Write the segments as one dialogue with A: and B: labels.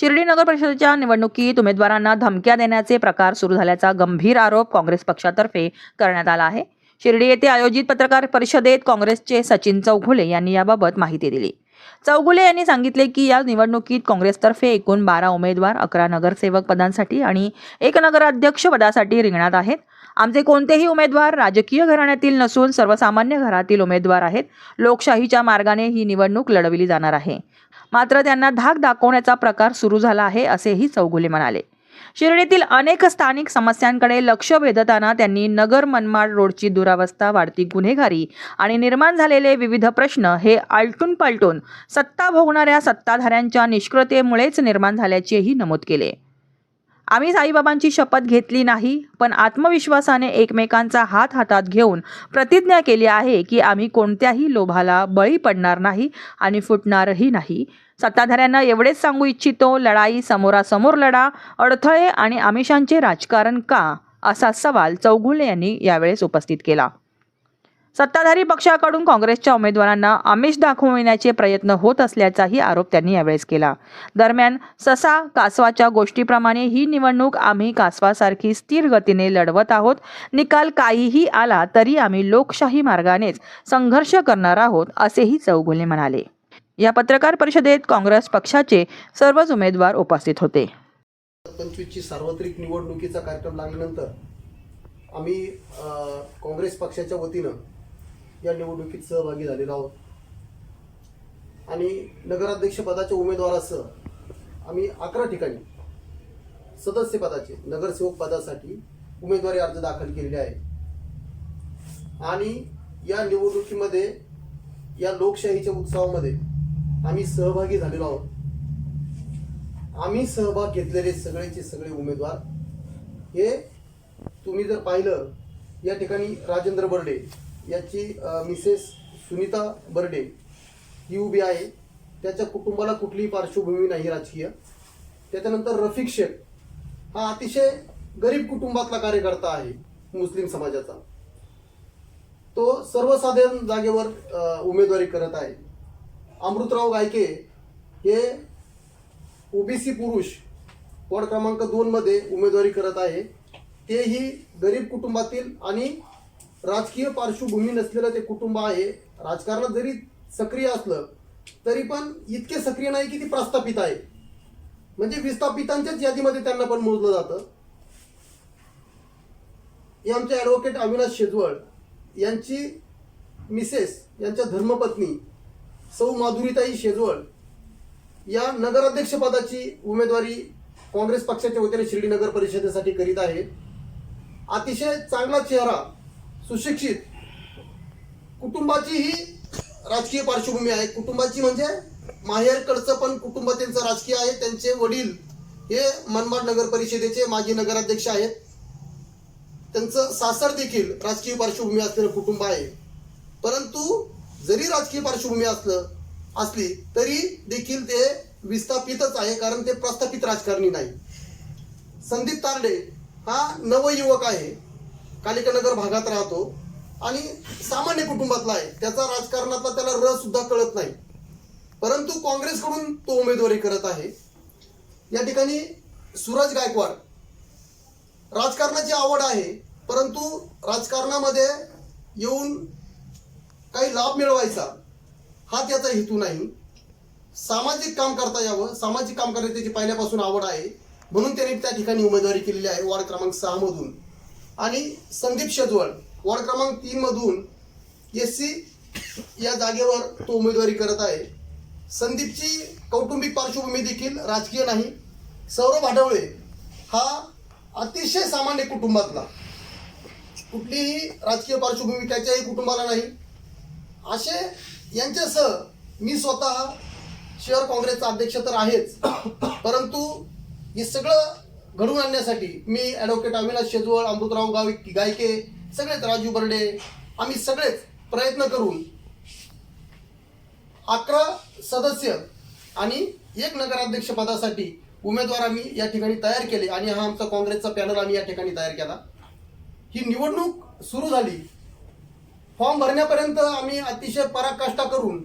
A: शिर्डी नगर परिषदेच्या निवडणुकीत उमेदवारांना धमक्या देण्याचे प्रकार सुरू झाल्याचा गंभीर आरोप काँग्रेस पक्षातर्फे करण्यात आला आहे. शिर्डी येथे आयोजित पत्रकार परिषदेत काँग्रेसचे सचिन चौघुले यांनी याबाबत माहिती दिली. चौगुले यांनी सांगितले की या निवडणुकीत काँग्रेसतर्फे एकूण बारा उमेदवार अकरा नगरसेवक पदांसाठी आणि एक नगराध्यक्ष पदासाठी रिंगणात आहेत. आमचे कोणतेही उमेदवार राजकीय घराण्यातील नसून सर्वसामान्य घरातील उमेदवार आहेत. लोकशाहीच्या मार्गाने ही निवडणूक लढविली जाणार आहे. मात्र त्यांना धाक दाखवण्याचा प्रकार सुरू झाला आहे असेही चौगुले म्हणाले. शिर्डीतील अनेक स्थानिक समस्यांकडे लक्ष वेधताना त्यांनी नगर मनमाड रोडची दुरावस्था वाढती गुन्हेगारी आणि निर्माण झालेले विविध प्रश्न हे आलटून पालटून सत्ता भोगणाऱ्या सत्ताधाऱ्यांच्या निष्क्रियतेमुळेच निर्माण झाल्याचेही नमूद केले. आम्ही साईबाबांची शपथ घेतली नाही पण आत्मविश्वासाने एकमेकांचा हात हातात घेऊन प्रतिज्ञा केली आहे की आम्ही कोणत्याही लोभाला बळी पडणार नाही आणि फुटणारही नाही. सत्ताधाऱ्यांना एवढेच सांगू इच्छितो लढाई समोरासमोर लढा अडथळे आणि आमिषांचे राजकारण का? असा सवाल चौगुले यांनी यावेळेस उपस्थित केला. सत्ताधारी पक्षाकडून काँग्रेसच्या उमेदवारांना आमिष दाखवण्याचे प्रयत्न होत असल्याचाही आरोप त्यांनी यावेळेस केला. दरम्यान ससा कासवाच्या गोष्टीप्रमाणे ही निवडणूक आम्ही कासवासारखी स्थिर गतीने लढवत आहोत. निकाल काहीही आला तरी आम्ही लोकशाही मार्गानेच संघर्ष करणार आहोत असेही चौगुले म्हणाले. या पत्रकार परिषदेत काँग्रेस पक्षाचे सर्वच उमेदवार उपस्थित होते.
B: पंचवीसची सार्वत्रिक निवडणुकीचा कार्यक्रम लागल्यानंतर आम्ही काँग्रेस पक्षाच्या वतीनं या निवडणुकीत सहभागी झालेलो आहोत आणि नगराध्यक्षपदाच्या उमेदवारासह आम्ही अकरा ठिकाणी सदस्यपदाचे नगरसेवक पदासाठी उमेदवारी अर्ज दाखल केलेले आहे आणि या निवडणुकीमध्ये या लोकशाहीच्या उत्सवामध्ये आम्ही सहभागी झालेलो आहोत. आम्ही सहभाग घेतलेले सगळेचे सगळे उमेदवार. हे तुम्ही जर पाहिलं या ठिकाणी राजेंद्र बर्डे याची मिसेस सुनीता बर्डे ही उभी आहे. त्याच्या कुटुंबाला कुठलीही पार्श्वभूमी नाही राजकीय. त्याच्यानंतर रफिक शेख हा अतिशय गरीब कुटुंबातला कार्यकर्ता आहे मुस्लिम समाजाचा. तो सर्वसाधारण जागेवर उमेदवारी करत आहे. अमृतराव गायके हे ओबीसी पुरुष वॉर्ड क्रमांक दोन मध्ये उमेदवारी करत आहे. तेही गरीब कुटुंबातील आणि राजकीय पार्श्वभूमी नसलेलं ते कुटुंब आहे. राजकारणात जरी सक्रिय असलं तरी पण इतके सक्रिय नाही की ती प्रस्थापित आहे. म्हणजे विस्थापितांच्याच यादीमध्ये त्यांना पण मोजलं जातं. हे आमचे ॲडव्होकेट अविनाश शेजवळ यांची मिसेस यांच्या धर्मपत्नी सौ माधुरीताई शेजवळ या नगराध्यक्षपदाची उमेदवारी काँग्रेस पक्षाच्या वतीने शिर्डी नगर परिषदेसाठी करीत आहे. अतिशय चांगला चेहरा सुशिक्षित. कुटुंबाची ही राजकीय पार्श्वभूमी आहे. कुटुंबाची म्हणजे माहेरकडचं पण कुटुंब त्यांचं राजकीय आहे. त्यांचे वडील हे मनमाड नगर परिषदेचे माजी नगराध्यक्ष आहेत. त्यांचं सासर देखील राजकीय पार्श्वभूमी असलेलं कुटुंब आहे. परंतु जरी राजकीय पार्श्वभूमी असलं असली तरी देखील ते विस्थापितच आहे कारण ते प्रस्थापित राजकारणी नाही. संदीप तारडे हा नवयुवक आहे. कालिकानगर भागात राहतो. आणि सामान्य कुटुंबातला आहे. त्याचा राजकारणातला त्याला रस सुद्धा कळत नाही. परंतु काँग्रेसकडून तो उमेदवारी करत आहे. या ठिकाणी सूरज गायकवाड. राजकारणाची आवड आहे. परंतु राजकारणामध्ये येऊन काही लाभ मिळवायचा हा त्याचा हेतू नाही. सामाजिक काम करता यावं. सामाजिक काम करण्याची त्याची पहिल्यापासून आवड आहे. म्हणून त्याने त्या ठिकाणी उमेदवारी केलेली आहे. वार्ड क्रमांक सहा मधून. आणि संदीप शेजवळ वॉर्ड क्रमांक तीन मधून एस सी या जागेवर तो उमेदवारी करत आहे. संदीपची कौटुंबिक पार्श्वभूमी देखील राजकीय नाही. सौरभ आढवळे हा अतिशय सामान्य कुटुंबातला. कुठलीही राजकीय पार्श्वभूमी त्याच्याही कुटुंबाला नाही. असे यांच्यासह मी स्वतः शहर काँग्रेसचा अध्यक्ष तर आहेच. परंतु हे सगळं घडवून आणण्यासाठी मी ॲडव्होकेट अविनाश शेजवळ अमृतराव गाव गायके सगळेच राजू बर्डे आम्ही सगळेच प्रयत्न करून अकरा सदस्य आणि एक नगराध्यक्ष पदासाठी उमेदवार आम्ही या ठिकाणी तयार केले आणि हा आमचा काँग्रेसचा पॅनल आम्ही या ठिकाणी तयार केला. ही निवडणूक सुरू झाली. फॉर्म भरण्यापर्यंत आम्ही अतिशय पराकाष्ठा करून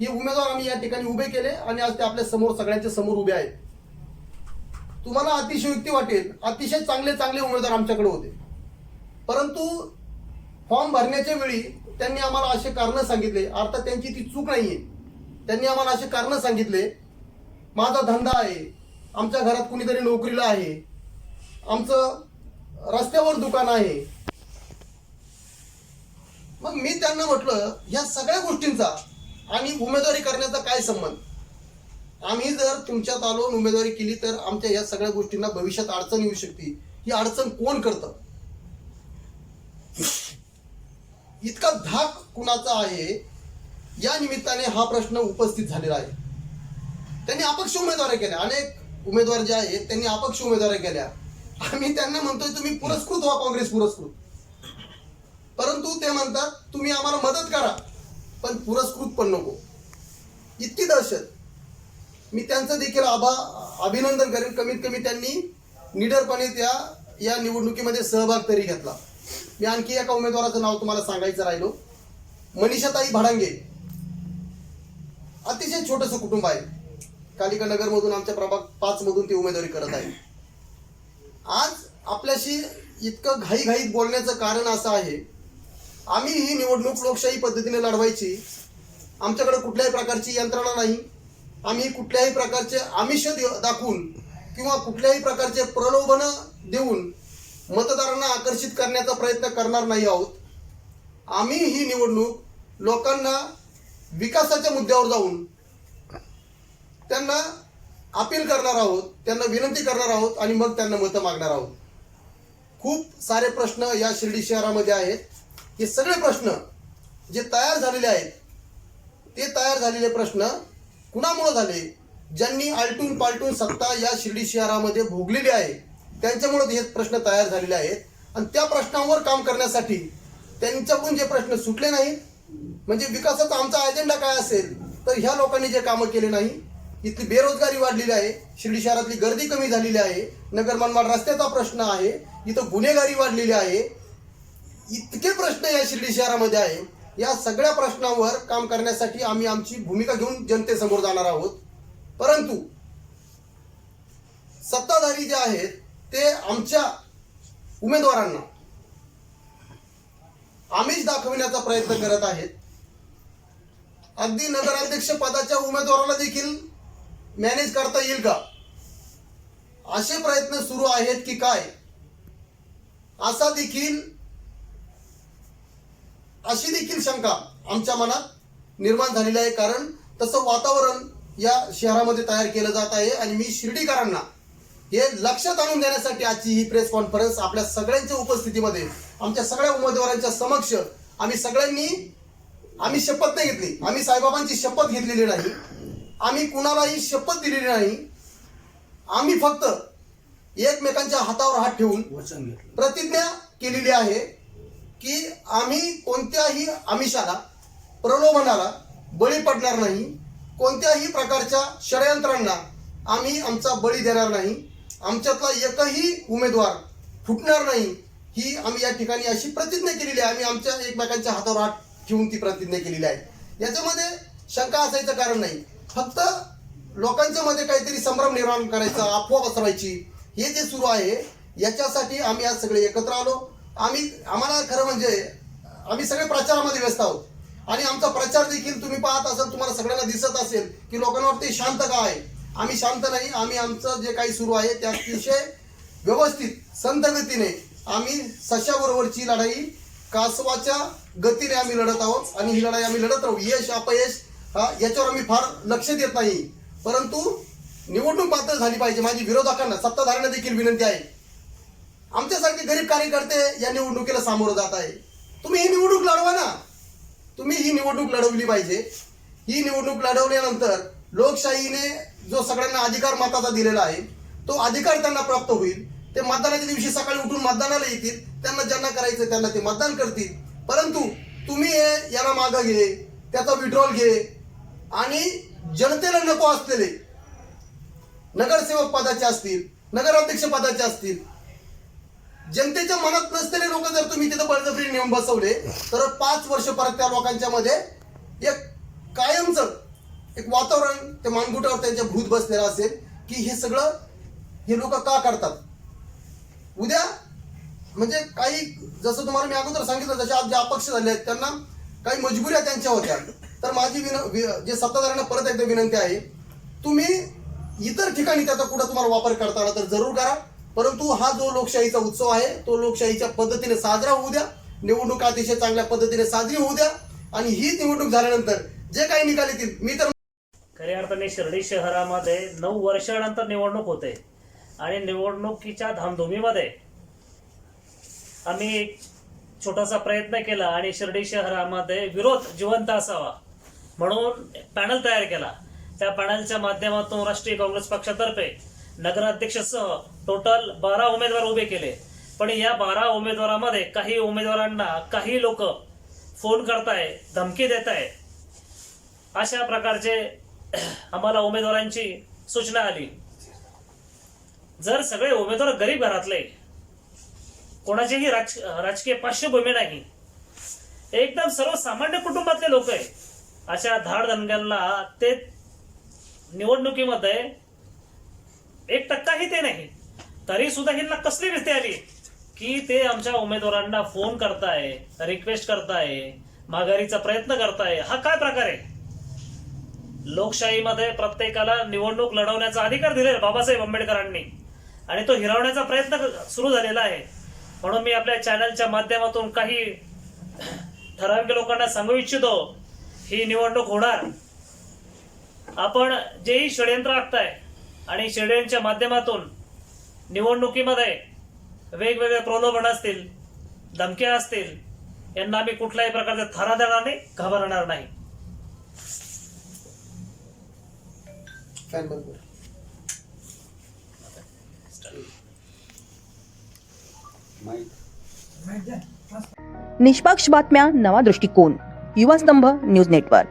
B: ही उमेदवार आम्ही या ठिकाणी उभे केले आणि आज ते आपल्यासमोर सगळ्यांच्या समोर उभे आहेत. तुम्हाला अतिशयोक्ती वाटेल. अतिशय चांगले चांगले उमेदवार आमच्याकडे होते. परंतु फॉर्म भरण्याच्या वेळी त्यांनी आम्हाला असे कारण सांगितले. अर्थात त्यांची ती चूक नाही आहे त्यांनी आम्हाला असे कारण सांगितले. माझा धंदा आहे. आमच्या घरात कुणीतरी नोकरीला आहे. आमचं रस्त्यावर दुकान आहे. मग मी त्यांना म्हटलं ह्या सगळ्या गोष्टींचा आणि उमेदवारी करण्याचा काय संबंध? आम्ही जर तुमच्यात आलो उमेदवारी केली तर आमच्या या सगळ्या गोष्टींना भविष्यात अडचण येऊ शकते. ही अडचण कोण करतं? इतका धाक कुणाचा आहे? या निमित्ताने हा प्रश्न उपस्थित झालेला आहे. त्यांनी अपक्ष उमेदवारी केल्या. अनेक उमेदवार जे आहेत त्यांनी अपक्ष उमेदवारी केल्या. आम्ही त्यांना म्हणतोय तुम्ही पुरस्कृत व्हा काँग्रेस पुरस्कृत. परंतु ते म्हणतात तुम्ही आम्हाला मदत करा पण पुरस्कृत पण नको. इतकी दहशत. मी त्यांचं देखील आभा अभिनंदन करेन. कमीत कमी त्यांनी निडरपणे त्या या निवडणुकीमध्ये सहभाग तरी घेतला. मी आणखी एका उमेदवाराचं नाव तुम्हाला सांगायचं राहिलो. मनीषाताई भडांगे. अतिशय छोटंसं कुटुंब आहे. कालिका नगरमधून आमच्या प्रभाग पाच मधून ते उमेदवारी करत आहे. आज आपल्याशी इतकं घाईघाईत बोलण्याचं कारण असं आहे. आम्ही ही निवडणूक लोकशाही पद्धतीने लढवायची. आमच्याकडे कुठल्याही प्रकारची यंत्रणा नाही. आम्ही कुठल्याही प्रकारचे आमिष देव- दाखवून किंवा कुठल्याही प्रकारचे प्रलोभन देऊन मतदारांना आकर्षित करण्याचा प्रयत्न करणार नाही आहोत. आम्ही ही निवडणूक लोकांना विकासाच्या मुद्द्यावर जाऊन त्यांना अपील करणार आहोत त्यांना विनंती करणार आहोत आणि मग त्यांना मतं मागणार आहोत. खूप सारे प्रश्न या शिर्डी शहरामध्ये आहेत. हे सगळे प्रश्न जे तयार झालेले आहेत ते तयार झालेले प्रश्न कुणामुळे झाले? ज्यांनी आलटून पालटून सत्ता या शिर्डी शहरामध्ये भोगलेली आहे त्यांच्यामुळे हे प्रश्न तयार झालेले आहेत. आणि त्या प्रश्नांवर काम करण्यासाठी त्यांच्याकडून जे प्रश्न सुटले नाही म्हणजे विकासाचा आमचा अजेंडा काय असेल तर ह्या लोकांनी जे कामं केले नाही इथली बेरोजगारी वाढलेली आहे शिर्डी शहरातली गर्दी कमी झालेली आहे नगर मनमाड रस्त्याचा प्रश्न आहे इथं गुन्हेगारी वाढलेली आहे. इतके प्रश्न या शिर्डी शहरामध्ये आहे या सगळ्या प्रश्नांवर काम करण्यासाठी आम्ही आमची भूमिका घेऊन जनतेसमोर जाणार आहोत. परंतु सत्ताधारी जे आहेत ते आमच्या उमेदवारांना आमिष दाखविण्याचा प्रयत्न करत आहेत. अगदी नगराध्यक्ष पदाच्या उमेदवाराला देखील मॅनेज करता येईल का? असे प्रयत्न सुरू आहेत की काय? असा देखील अशी देखील शंका आमच्या मनात निर्माण झालेली आहे. कारण तसं वातावरण या शहरामध्ये तयार केलं जात आहे आणि मी शिर्डीकरांना हे लक्षात आणून देण्यासाठी आजची ही प्रेस कॉन्फरन्स आपल्या सगळ्यांच्या उपस्थितीमध्ये आमच्या सगळ्या उमेदवारांच्या समक्ष आम्ही सगळ्यांनी आम्ही शपथ नाही घेतली. आम्ही साईबाबांची शपथ घेतलेली नाही. आम्ही कुणालाही शपथ दिलेली नाही. आम्ही फक्त एकमेकांच्या हातावर हात ठेवून प्रतिज्ञा केलेली आहे. की आम्ही कोणत्याही आमिषाला प्रलोभनाला बळी पडणार नाही. कोणत्याही प्रकारच्या षडयंत्रांना आम्ही आमचा बळी देणार नाही. आमच्यातला एकही उमेदवार फुटणार नाही. ही आम्ही या ठिकाणी अशी प्रतिज्ञा केलेली आहे. आम्ही आमच्या एकमेकांच्या हातावर हात ठेवून ती प्रतिज्ञा केलेली आहे. याच्यामध्ये शंका असायचं कारण नाही. फक्त लोकांच्या मध्ये काहीतरी संभ्रम निर्माण करायचा अफवा पसरवायची हे जे सुरू आहे याच्यासाठी आम्ही आज सगळे एकत्र आलो. आम्ही आम्हाला खरं म्हणजे आम्ही सगळे प्रचारामध्ये व्यस्त आहोत. आणि आमचा प्रचार देखील तुम्ही पाहत असाल तुम्हाला सगळ्यांना दिसत असेल की लोकांना वाटते शांत का आहे. आम्ही शांत नाही आम्ही आमचं जे काही सुरू आहे त्या अतिशय व्यवस्थित संत गतीने आम्ही सशाबरोबरची लढाई कासवाच्या गतीने आम्ही लढत आहोत आणि ही लढाई आम्ही लढत राहू. यश अपयश हा याच्यावर आम्ही फार लक्ष देत नाही. परंतु निवडणूक पात्र झाली पाहिजे. माझी विरोधकांना सत्ताधाऱ्यांना देखील विनंती आहे. आमच्यासारखे गरीब कार्यकर्ते या निवडणुकीला सामोरं जात आहे. तुम्ही ही निवडणूक लढवा ना. तुम्ही ही निवडणूक लढवली पाहिजे. ही निवडणूक लढवल्यानंतर लोकशाहीने जो सगळ्यांना अधिकार मताचा दिलेला आहे तो अधिकार त्यांना प्राप्त होईल. ते मतदानाच्या दिवशी सकाळी उठून मतदानाला येतील. त्यांना ज्यांना करायचं त्यांना ते मतदान करतील. परंतु तुम्ही हे याला मागं घे त्याचा विड्रॉल घे आणि जनतेला नको असलेले नगरसेवक पदाचे असतील नगराध्यक्ष पदाचे असतील जनतेच्या मनात नसलेले लोक जर तुम्ही तिथं बळजबरी नेऊन बसवले तर पाच वर्ष परत त्या लोकांच्या मध्ये एक कायमच एक वातावरण ते मानगुटावर त्यांच्या भूत बसलेलं असेल की हे सगळं हे लोक का करतात? उद्या म्हणजे काही जसं तुम्हाला मी अगोदर सांगितलं जसे आज जे अपक्ष झाले आहेत त्यांना काही मजबुऱ्या त्यांच्या होत्या. तर माझी विन जे सत्ताधाऱ्यांना परत एकदा विनंती आहे तुम्ही इतर ठिकाणी त्याचा कुठं तुम्हाला वापर करता आला तर जरूर करा. परंतु हा जो लोकशाहीचा उत्सव आहे तो लोकशाहीच्या पद्धतीने साजरा होऊ द्या. निवडणूक अतिशय चांगल्या पद्धतीने साजरी होऊ द्या. आणि ही निवडणूक झाल्यानंतर जे काही निकाल येतील मी तर
C: खऱ्या अर्थाने शिर्डी शहरामध्ये नऊ वर्षानंतर निवडणूक होते. आणि निवडणुकीच्या धामधुमीमध्ये आम्ही एक छोटासा प्रयत्न केला आणि शिर्डी शहरामध्ये विरोध जिवंत असावा म्हणून पॅनल तयार केला. त्या पॅनलच्या माध्यमातून राष्ट्रीय काँग्रेस पक्षातर्फे नगराध्यक्षसह टोटल बारा उमेदवार उभे केले. पण या बारा उमेदवारामध्ये काही उमेदवारांना काही लोक फोन करताय धमकी देत आहे अशा प्रकारचे आम्हाला उमेदवारांची सूचना आली. जर सगळे उमेदवार गरीब घरातले कोणाचीही राज राजकीय पार्श्वभूमी नाही एकदम सर्वसामान्य कुटुंबातले लोक आहे अशा धाड दणग्यांना ते निवडणुकीमध्ये एक टक्काही ते नाही. तरी सुद्धा ह्यांना कसली भीती आली? की ते आमच्या उमेदवारांना फोन करताय रिक्वेस्ट करताय माघारीचा प्रयत्न करताय. हा काय प्रकार आहे? लोकशाहीमध्ये प्रत्येकाला निवडणूक लढवण्याचा अधिकार दिलेला बाबासाहेब आंबेडकरांनी. आणि तो हिरावण्याचा प्रयत्न सुरू झालेला आहे. म्हणून मी आपल्या चॅनलच्या माध्यमातून काही ठराविक लोकांना सांगू इच्छितो ही निवडणूक होणार. आपण जेही षडयंत्र आखताय. आणि षडयंत्राच्या माध्यमातून निवडणुकीमध्ये वेगवेगळे प्रलोभन असतील धमक्या असतील यांना आम्ही कुठल्याही प्रकारचे थारा देणार नाही घाबरणार नाही.
A: निष्पक्ष बातम्या नवा दृष्टिकोन. युवा स्तंभ न्यूज नेटवर्क.